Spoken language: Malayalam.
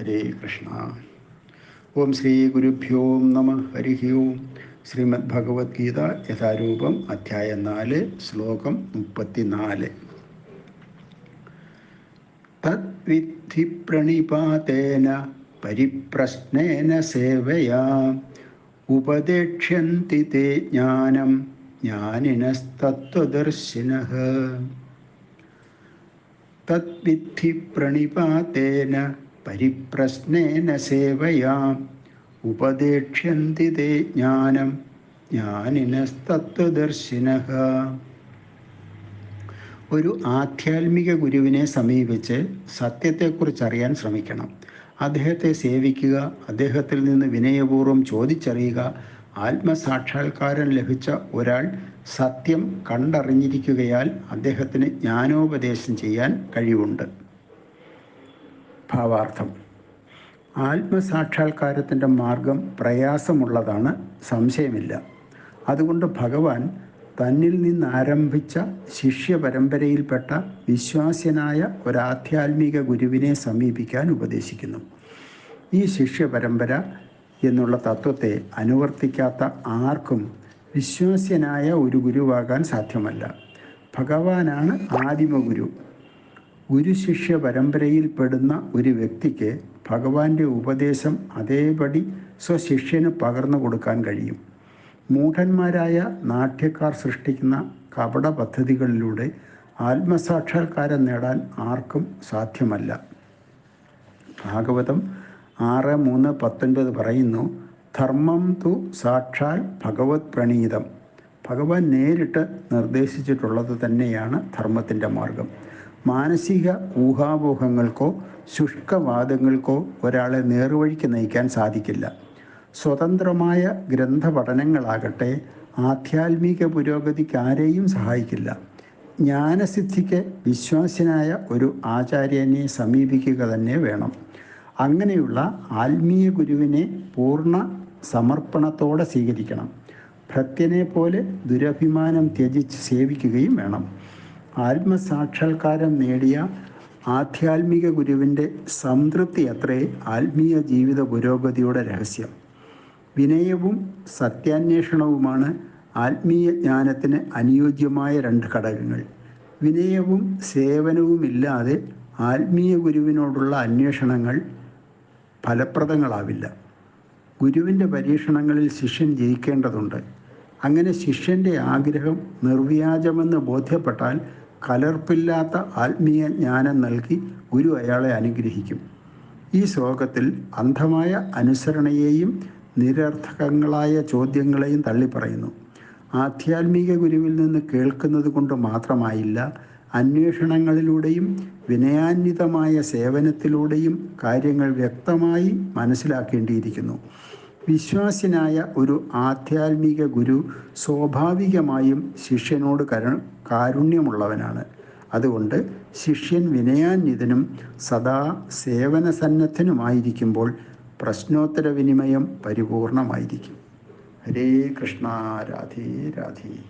ഹരേ കൃഷ്ണ. ഓം ശ്രീ ഗുരുഭ്യോ നമ ഹരി ഓം ശ്രീമദ് ഭഗവത്ഗീത യഥാരൂപം അധ്യായം നാല് ശ്ലോകം മുപ്പത്തിനാല്. തദ്വിദ്ധി പ്രണിപാതേന പരിപ്രശ്നേന സേവയാ. ഉപദേക്ഷ്യന്തി തേ ജ്ഞാനം ജ്ഞാനിനസ്തത്വദർശിന. തദ്വിദ്ധി പ്രണിപാതേന പരിപ്രശ്നേന സേവയാ. ഉപദേക്ഷ്യന്തി തേ ജ്ഞാനം. ജ്ഞാനിനസ്തത്വദർശിന ഒരു ആധ്യാത്മിക ഗുരുവിനെ സമീപിച്ച് സത്യത്തെക്കുറിച്ച് അറിയാൻ ശ്രമിക്കണം. അദ്ദേഹത്തെ സേവിക്കുക അദ്ദേഹത്തിൽ നിന്ന് വിനയപൂർവം ചോദിച്ചറിയുക ആത്മസാക്ഷാത്കാരം ലഭിച്ച ഒരാൾ സത്യം കണ്ടറിഞ്ഞിരിക്കുകയാൽ അദ്ദേഹത്തിന് ജ്ഞാനോപദേശം ചെയ്യാൻ കഴിവുണ്ട്. ഭാവാർത്ഥം. ആത്മസാക്ഷാത്കാരത്തിന്റെ മാർഗം പ്രയാസമുള്ളതാണ് സംശയമില്ല. അതുകൊണ്ട് ഭഗവാൻ തന്നിൽ നിന്ന് ആരംഭിച്ച ശിഷ്യ പരമ്പരയിൽപ്പെട്ട വിശ്വാസ്യനായ ഒരാധ്യാത്മിക ഗുരുവിനെ സമീപിക്കാൻ ഉപദേശിക്കുന്നു. ഈ ശിഷ്യ പരമ്പര എന്നുള്ള തത്വത്തെ അനുവർത്തിക്കാത്ത ആർക്കും വിശ്വാസ്യനായ ഒരു ഗുരുവാകാൻ സാധ്യമല്ല. ഭഗവാനാണ് ആദിമ ഗുരു ഗുരു ശിഷ്യ പരമ്പരയിൽപ്പെടുന്ന ഒരു വ്യക്തിക്ക് ഭഗവാന്റെ ഉപദേശം അതേപടി സ്വശിഷ്യന് പകർന്നു കൊടുക്കാൻ കഴിയും. മൂഢന്മാരായ നാട്യക്കാർ സൃഷ്ടിക്കുന്ന കപട പദ്ധതികളിലൂടെ ആത്മസാക്ഷാത്കാരം നേടാൻ ആർക്കും സാധ്യമല്ല. ഭാഗവതം ആറ് മൂന്ന് പത്തൊൻപത് പറയുന്നു ധർമ്മം തു സാക്ഷാൽ ഭഗവത് പ്രണീതം. ഭഗവാൻ നേരിട്ട് നിർദ്ദേശിച്ചിട്ടുള്ളത് തന്നെയാണ് ധർമ്മത്തിന്റെ മാർഗം. മാനസിക ഊഹാപോഹങ്ങൾക്കോ ശുഷ്കവാദങ്ങൾക്കോ ഒരാളെ നേർവഴിക്ക് നയിക്കാൻ സാധിക്കില്ല. സ്വതന്ത്രമായ ഗ്രന്ഥ ഗ്രന്ഥപഠനങ്ങളാകട്ടെ ആധ്യാത്മിക പുരോഗതിക്ക് ആരെയും സഹായിക്കില്ല. ജ്ഞാനസിദ്ധിക്ക് വിശ്വാസിനായ ഒരു ആചാര്യനെ സമീപിക്കുക തന്നെ വേണം. അങ്ങനെയുള്ള ആത്മീയ ഗുരുവിനെ പൂർണ സമർപ്പണത്തോടെ സ്വീകരിക്കണം. ഭക്തനെ പോലെ ദുരഭിമാനം ത്യജിച്ച് സേവിക്കുകയും വേണം. ആത്മസാക്ഷാത്കാരം നേടിയ ആധ്യാത്മിക ഗുരുവിന്റെ സംതൃപ്തി അത്രേ ആത്മീയ ജീവിത പുരോഗതിയുടെ രഹസ്യം. വിനയവും സത്യാന്വേഷണവുമാണ് ആത്മീയ ജ്ഞാനത്തിന് അനുയോജ്യമായ രണ്ട് ഘടകങ്ങൾ. വിനയവും സേവനവുമില്ലാതെ ആത്മീയ ഗുരുവിനോടുള്ള അന്വേഷണങ്ങൾ ഫലപ്രദങ്ങളാവില്ല. ഗുരുവിന്റെ പരീക്ഷണങ്ങളിൽ ശിഷ്യൻ ജയിക്കേണ്ടതുണ്ട്. അങ്ങനെ ശിഷ്യന്റെ ആഗ്രഹം നിർവ്യാജമെന്ന് ബോധ്യപ്പെട്ടാൽ കലർപ്പില്ലാത്ത ആത്മീയ ജ്ഞാനം നൽകി ഗുരു അയാളെ അനുഗ്രഹിക്കും. ഈ ശ്ലോകത്തിൽ അന്ധമായ അനുസരണയെയും നിരർത്ഥകങ്ങളായ ചോദ്യങ്ങളെയും തള്ളിപ്പറയുന്നു. ആധ്യാത്മിക ഗുരുവിൽ നിന്ന് കേൾക്കുന്നത് കൊണ്ട് മാത്രമായില്ല അന്വേഷണങ്ങളിലൂടെയും വിനയാന്വിതമായ സേവനത്തിലൂടെയും കാര്യങ്ങൾ വ്യക്തമായി മനസ്സിലാക്കേണ്ടിയിരിക്കുന്നു. വിശ്വാസ്യനായ ഒരു ആധ്യാത്മിക ഗുരു സ്വാഭാവികമായും ശിഷ്യനോട് കരു കാരുണ്യമുള്ളവനാണ്. അതുകൊണ്ട് ശിഷ്യൻ വിനയാന്വിതനും സദാ സേവന സേവനസന്നദ്ധനുമായിരിക്കുമ്പോൾ പ്രശ്നോത്തര വിനിമയം പരിപൂർണമായിരിക്കും. ഹരേ കൃഷ്ണ രാധേ രാധേ.